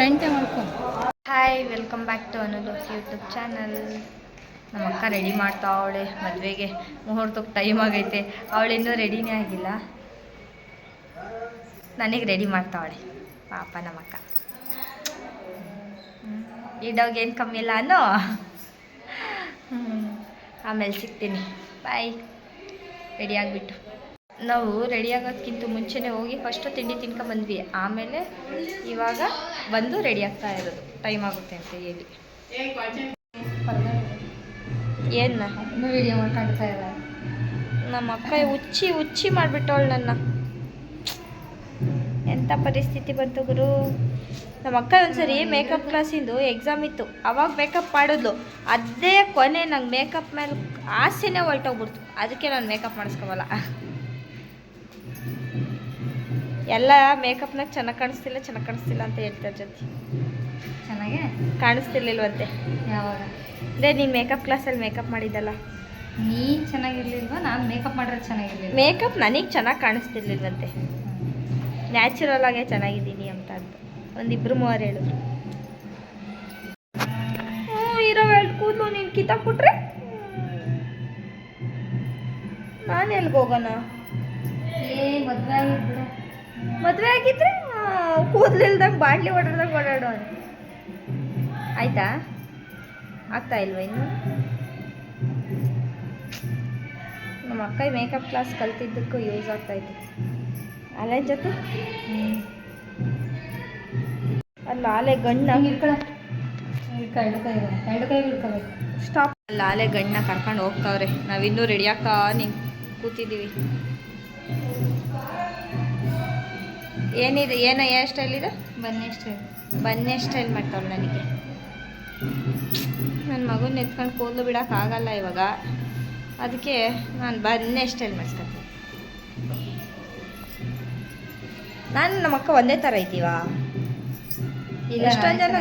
ಫ್ರಂಟೇ ಮಾಡ್ಕೊ hi welcome back to ಅನುಲೋಸ್ YouTube channel ನಮ್ಮ ಅಕ್ಕ ರೆಡಿ ಮಾಡ್ತಾ ಅವಳೆ ಮದುವೆಗೆ. ಮುಹೂರ್ತಕ್ಕೆ ಟೈಮ್ ಆಗೈತೆ. ಅವಳಿನ್ನೂ ರೆಡಿನೇ ಆಗಿಲ್ಲ. ನನಗೆ ರೆಡಿ ಮಾಡ್ತಾವಳೆ ಪಾಪ ನಮ್ಮಕ್ಕ. ಈ ಡಾಗ್ ಏನು ಕಮ್ಮಿ ಇಲ್ಲ ಅನ್ನೋ. ಆಮೇಲೆ ಸಿಗ್ತೀನಿ. ಬಾಯ್ ರೆಡಿ ಆಗಿಬಿಟ್ಟು. ನಾವು ರೆಡಿ ಆಗೋದಕ್ಕಿಂತ ಮುಂಚೆನೇ ಹೋಗಿ ಫಸ್ಟು ತಿಂಡಿ ತಿನ್ಕೊಂಬಂದ್ವಿ. ಆಮೇಲೆ ಇವಾಗ ಬಂದು ರೆಡಿ ಆಗ್ತಾ ಇರೋದು. ಟೈಮ್ ಆಗುತ್ತೆ ಅಂತ ಹೇಳಿ. ಏನ ವಿಡಿಯೋ ಮಾಡ್ಕೊಳ್ತಾ ಇಲ್ಲ. ನಮ್ಮ ಅಕ್ಕ ಹುಚ್ಚಿ ಉಚ್ಚಿ ಮಾಡಿಬಿಟ್ಟವಳು ನನ್ನ. ಎಂಥ ಪರಿಸ್ಥಿತಿ ಬಂತು ಗುರು? ನಮ್ಮ ಅಕ್ಕ ಒಂದ್ಸರಿ ಮೇಕಪ್ ಕ್ಲಾಸಿಂದು ಎಕ್ಸಾಮ್ ಇತ್ತು. ಅವಾಗ ಮೇಕಪ್ ಮಾಡಿದ್ಲು. ಅದೇ ಕೊನೆ ನಂಗೆ ಮೇಕಪ್ ಮೇಲೆ ಆಸೆನೇ ಹೊರಟೋಗ್ಬಿಡ್ತು. ಅದಕ್ಕೆ ನಾನು ಮೇಕಪ್ ಮಾಡಿಸ್ಕೊಬಲ್ಲ. ಎಲ್ಲ ಮೇಕಪ್ನಾಗ ಚೆನ್ನಾಗಿ ಕಾಣಿಸ್ತಿಲ್ಲ ಚೆನ್ನಾಗಿ ಕಾಣಿಸ್ತಿಲ್ಲ ಅಂತ ಹೇಳ್ತಾರೆ ಜೊತೆ ಚೆನ್ನಾಗೆ? ಕಾಣಿಸ್ತಿರ್ಲಿಲ್ವಂತೆ. ಯಾವಾಗ? ಅದೇ ನೀನು ಮೇಕಪ್ ಕ್ಲಾಸಲ್ಲಿ ಮೇಕಪ್ ಮಾಡಿದ್ದಲ್ಲ. ನೀ ಚೆನ್ನಾಗಿರ್ಲಿಲ್ವಾ? ನಾನು ಮೇಕಪ್ ಮಾಡಿದ್ರೆ ಚೆನ್ನಾಗಿರ್ಲಿಲ್ಲ ಮೇಕಪ್ ನನಗೆ ಚೆನ್ನಾಗಿ ಕಾಣಿಸ್ತಿರ್ಲಿಲ್ವಂತೆ. ನ್ಯಾಚುರಲ್ ಆಗೇ ಚೆನ್ನಾಗಿದ್ದೀನಿ ಅಂತ ಅಂತ. ಒಂದಿಬ್ರು ಮೂವರು ಹೇಳಿದ್ರು. ಹ್ಞೂ ಇರೋ ಎರಡು ಕೂದಲು ನೀನು ಕಿತ್ತಾಕ್ಬಿಟ್ರೆ? ನಾನು ಎಲ್ಲಿಗೆ ಹೋಗೋಣ? ಏ ಮದುವೆ ಮದುವೆ ಆಗಿದ್ರೆ ಕೂದಲಿಲ್ದಂಗೆ ಬಾಟ್ಲಿ ಓಡಾಡ್ದಂಗೆ ಓಡಾಡೋ ಆಯ್ತಾ? ಆಗ್ತಾ ಇಲ್ವಾ ಇನ್ನು? ನಮ್ಮ ಅಕ್ಕ ಮೇಕಪ್ ಕ್ಲಾಸ್ ಕಲ್ತಿದ್ದಕ್ಕೂ ಯೂಸ್ ಆಗ್ತಾಯಿತ್ತು ಅಲೆ ಜೊತೆ? ಅಲ್ಲ ಆಲೆ ಗಣ್ಣ ಸ್ಟಾಪ್ ಅಲ್ಲ ಆಲೆ ಗಣ್ಣ ಕರ್ಕೊಂಡು ಹೋಗ್ತಾವ್ರೆ. ನಾವಿನ್ನೂ ರೆಡಿ ಆಗ್ತಾ ನಿನ್ ಕೂತಿದ್ದೀವಿ. ಏನಿದೆ ಏನ ಯಾವ ಸ್ಟೈಲ್ ಇದೆ? ಬನ್ನಿ ಸ್ಟೈಲ್ ಬನ್ನಿ ಸ್ಟೈಲ್ ಮಾಡ್ತಾವಳು ನನಗೆ. ನನ್ನ ಮಗನ ಎತ್ಕೊಂಡು ಕೂದಲು ಬಿಡೋಕ್ಕಾಗಲ್ಲ ಇವಾಗ. ಅದಕ್ಕೆ ನಾನು ಬನ್ನಿ ಸ್ಟೈಲ್ ಮಾಡಿಸ್ಕೊತೀನಿ. ನಾನು ನಮ್ಮ ಅಕ್ಕ ಒಂದೇ ಥರ ಇದ್ದೀವ? ಇಲ್ಲ ಎಷ್ಟೊಂದು ಜನ.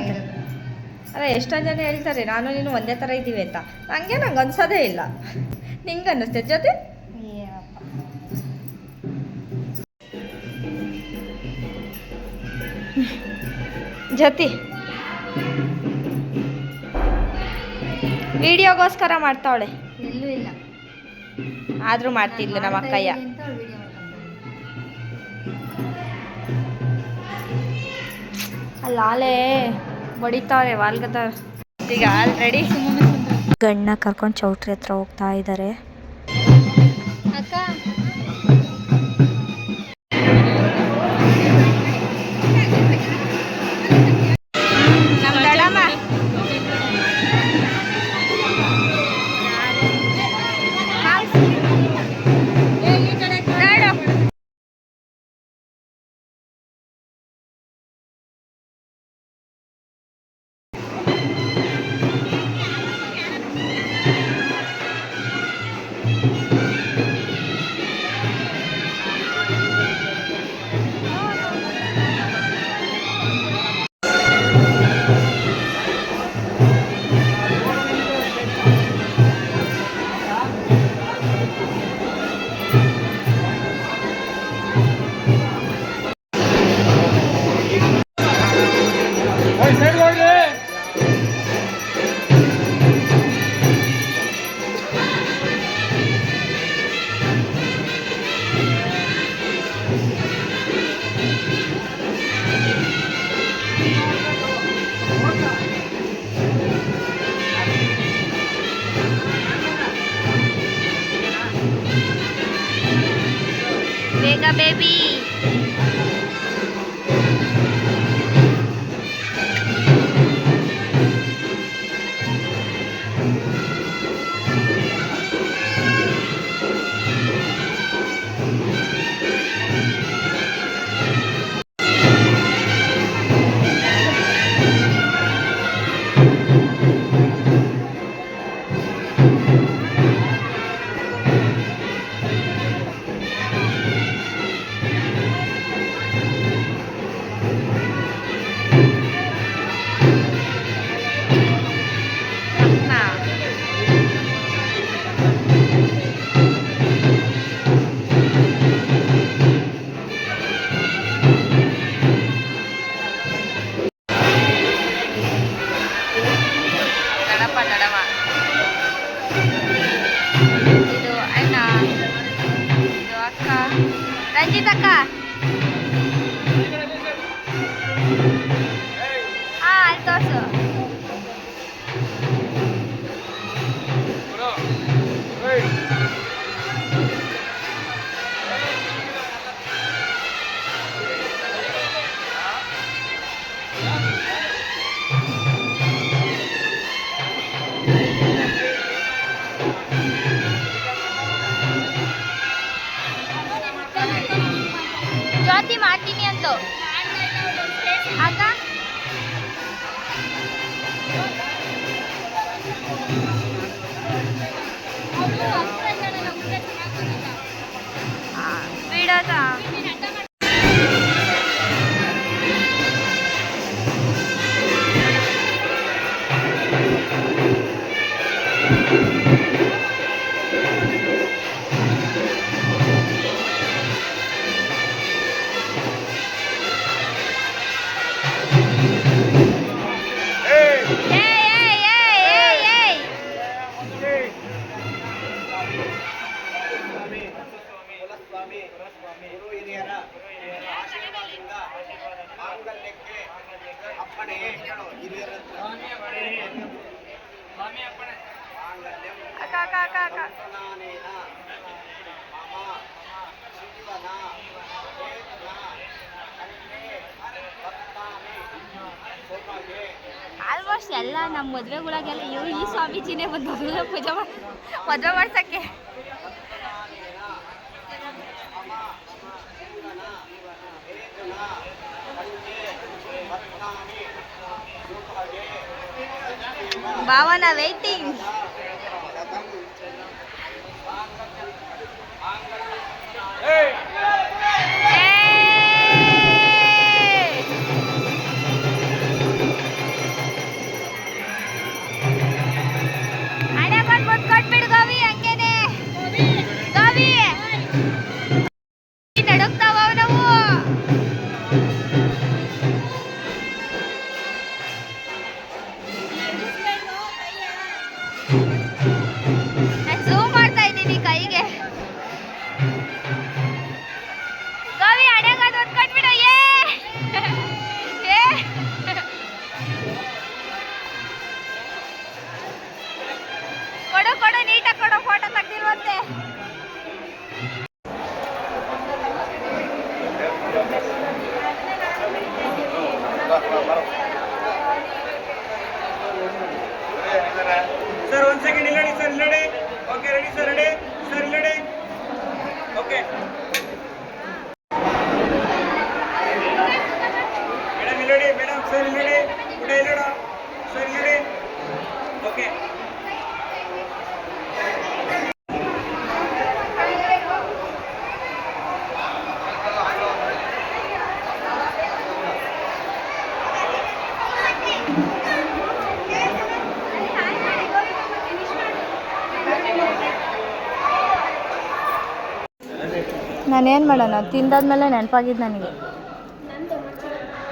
ಅಲ್ಲ ಎಷ್ಟೊಂದು ಜನ ಹೇಳ್ತಾರೆ ನಾನು ನೀನು ಒಂದೇ ಥರ ಇದ್ದೀವಿ ಅಂತ. ನನಗೆ ನಂಗೆ ಅನ್ಸೋದೇ ಇಲ್ಲ. ನಿಂಗೆ ಅನ್ನಿಸ್ತೈತೆ ಜೊತೆ? ಜೊತೆ. ವಿಡಿಯೋಗೋಸ್ಕರ ಮಾಡ್ತಾವಳೆ ಎಲ್ಲೂ ಇಲ್ಲ. ಆದರೂ ಮಾಡ್ತಿದ್ಲು ನಮ್ಮ ಅಕ್ಕಯ್ಯ. ಅಲ್ಲಾಲೇ ಬಡಿತಾವ್ರೆ ವಾಲ್ಗತಾವ್ರೆ ಈಗ ಆಲ್ರೆಡಿ ಗಣ್ಣ ಗಂಡ ಕರ್ಕೊಂಡು ಚೌಟ್ರಿ ಹತ್ರ ಹೋಗ್ತಾ ಇದ್ದಾರೆ ರಂಜಿತಕ್ಕ ಹಾ ಅಲ್ಲಿ ತೋರ್ಸು ಕುಲಸ್ವಾಮಿ ಗುರು ಹಿರಿಯರ ಆಶೀರ್ವಾದದಿಂದ ಮಾಂಗಲ್ಯಕ್ಕೆ ಅಪ್ಪಣೆ ಹಿರಿಯರ ಮಮ ಶಿವನ ಆಲ್ಮೋಸ್ಟ್ ಎಲ್ಲ ನಮ್ಮ ಮದುವೆಗಳಾಗೆಲ್ಲ ಇವ್ರು ಈ ಸ್ವಾಮೀಜಿನೇ ಬಂದು ಮದುವೆ ಪೂಜೆ ಮಾಡಿ ಮದುವೆ ಮಾಡ್ಸಕ್ಕೆ. બાવાના વેઇટિંગ ಸರ್ ಹೇಳಿ. ಕೂಡ ಇಲ್ಲಡ ಸರ್ ಹೇಳಿ. ಓಕೆ. ನಾನೇನು ಮಾಡೋಣ? ತಿಂದಾದ್ಮೇಲೆ ನೆನಪಾಗಿದ್ದು ನನಗೆ.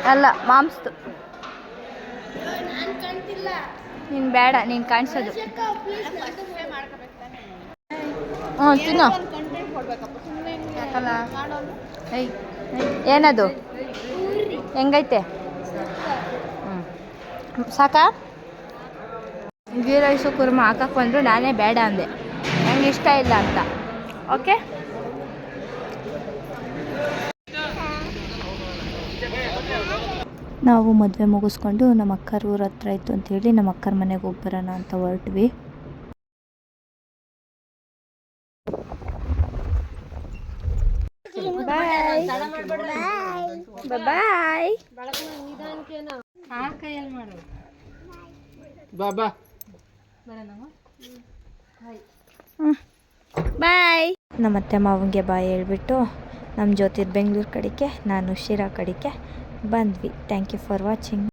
ಅಲ್ಲ, ಮಾಂಸದು. ನೀನು ಬೇಡ, ನೀನು ಕಾಣಿಸೋದು. ಹ್ಞೂ, ತಿನ್ನೋ. ಏನದು? ಹೆಂಗೈತೆ? ಹ್ಞೂ. ಸಾಕಾ? ಗೀ ರೈಸು ಕುರ್ಮ ಹಾಕಕ್ಕೆ ಬಂದರು ನಾನೇ ಬೇಡ ಅಂದೆ. ನಂಗೆ ಇಷ್ಟ ಇಲ್ಲ ಅಂತ. ಓಕೆ? ನಾವು ಮದುವೆ ಮುಗಿಸ್ಕೊಂಡು ನಮ್ಮ ಅಕ್ಕರ ಊರ ಹತ್ರ ಇತ್ತು ಅಂತೇಳಿ ನಮ್ಮ ಅಕ್ಕರ ಮನೆಗೆ ಹೋಗಿ ಬರೋಣ ಅಂತ ಹೊರಟ್ವಿ. ಬಾಯ್. ಆ ಕೈಯಲ್ಲಿ ಮಾಡು ಬಾ ಬಾ. ಬಾಯ್. ನಮ್ಮ ಅತ್ತೆ ಮಾವನಿಗೆ ಬಾಯ್ ಹೇಳ್ಬಿಟ್ಟು ನಮ್ಮ ಜೊತೆ ಬೆಂಗಳೂರು ಕಡೆಗೆ ನಾನು ಶಿರಾ ಕಡೆಗೆ ಬಂದ್ವಿ ಥ್ಯಾಂಕ್ ಯು ಫಾರ್ ವಾಚಿಂಗ್